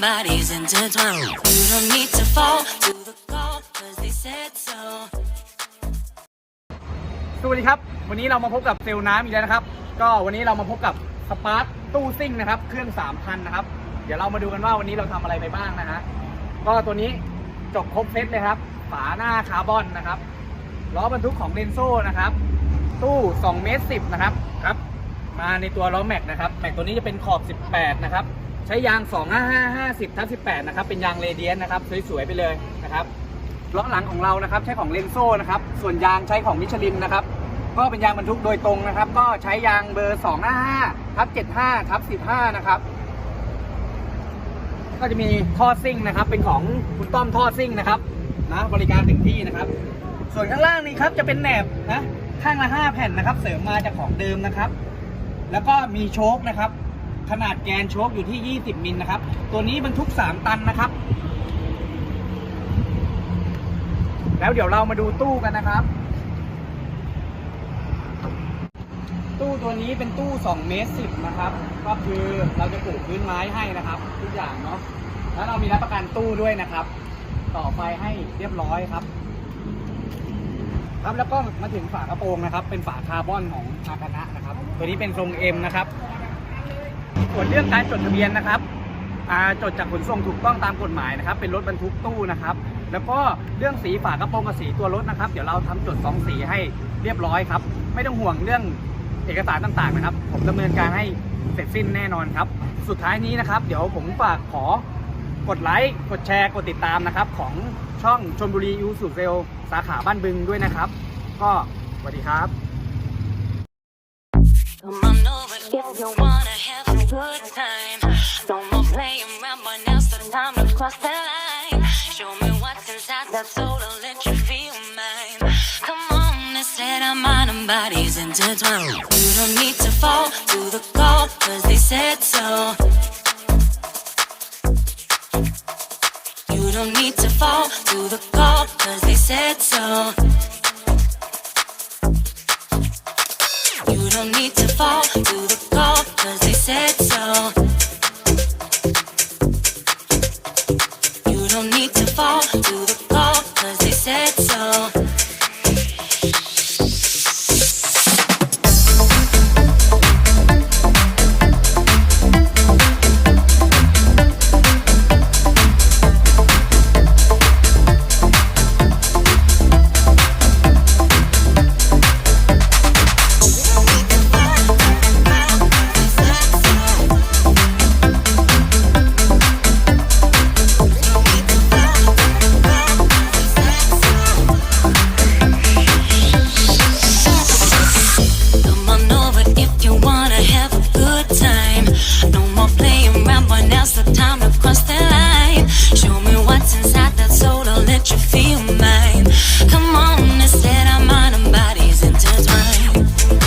bodies intertwined. You don't need to fall to the call, cause they said so. สวัสดีครับ วันนี้เรามาพบกับเซลล์น้ำอีกแล้วนะครับ ก็วันนี้เรามาพบกับสปาร์คตู้ซิ่งนะครับ เครื่อง 3,000 นะครับ เดี๋ยวเรามาดูกันว่าวันนี้เราทำอะไรไปบ้างนะฮะ ก็ตัวนี้จบครบเซตเลยครับ ฝาหน้าคาร์บอนนะครับล้อบรรทุกของเรนโซ่นะครับ ตู้2เมตร10นะครับครับ มาในตัวล้อแม็กนะครับแม็กตัวนี้จะเป็นขอบ 18 นะครับ ใช้ยาง 25550ทับ18 นะครับ เป็นยางเรเดียนนะครับ สวยๆ ไปเลยนะครับล้อหลังของเรานะครับ ใช้ของเลนโซ่นะครับ ส่วนยางใช้ของมิชลินนะครับ ก็เป็นยางบรรทุกโดยตรงนะครับ ก็ใช้ยางเบอร์ 255ทับ75ทับ15 นะครับ ก็จะมีท่อซิ่งนะครับ เป็นของคุณต้อมท่อซิ่งนะครับนะบริการถึงที่นะครับ ส่วนข้างล่างนี้ครับจะเป็นแหนบนะข้างละ5แผ่นนะครับ เสริมมาจากของเดิมนะครับ แล้วก็มีโชคนะครับ ขนาดแกนโชคอยู่ที่ 20 มิลนะครับ ตัวนี้บรรทุก 3 ตันนะครับ แล้วเดี๋ยวเรามาดูตู้กันนะครับ ตู้ตัวนี้เป็นตู้2เมตร10นะครับ ก็คือเราจะปลูกพื้นไม้ให้นะครับ ทุกอย่างเนาะแล้วเรามีรับประกันตู้ด้วยนะครับ ต่อไฟให้เรียบร้อยครับ ครับแล้วก็มาถึงฝากระโปรงนะครับ เป็นฝาคาร์บอนของอาคานะนะครับ ตัวนี้เป็นทรง M นะครับส่วนเรื่องการจดทะเบียนนะครับจดจากขนส่งถูกต้องตามกฎหมายนะครับ เป็นรถบรรทุกตู้นะครับ แล้วก็เรื่องสีฝากระโปรงกับสีตัวรถนะครับ เดี๋ยวเราทำจดสองสีให้เรียบร้อยครับ ไม่ต้องห่วงเรื่อง เอกสารต่างๆนะครับ ผมดำเนินการให้เสร็จสิ้นแน่นอนครับ สุดท้ายนี้นะครับ เดี๋ยวผมฝากขอกดไลค์ กดแชร์ กดติดตามนะครับ ของช่องชนบุรียูสุเซลสาขาบ้านบึงด้วยนะครับ ก็สวัสดีครับ Come on over if you wanna have a good time. No more playing around, but now's the time to cross the line. Show me what's inside that soul, bodies intertwined. You don't need to fall to the call, cause they said so. You don't need to fall to the call, cause they said so. You don't need to fall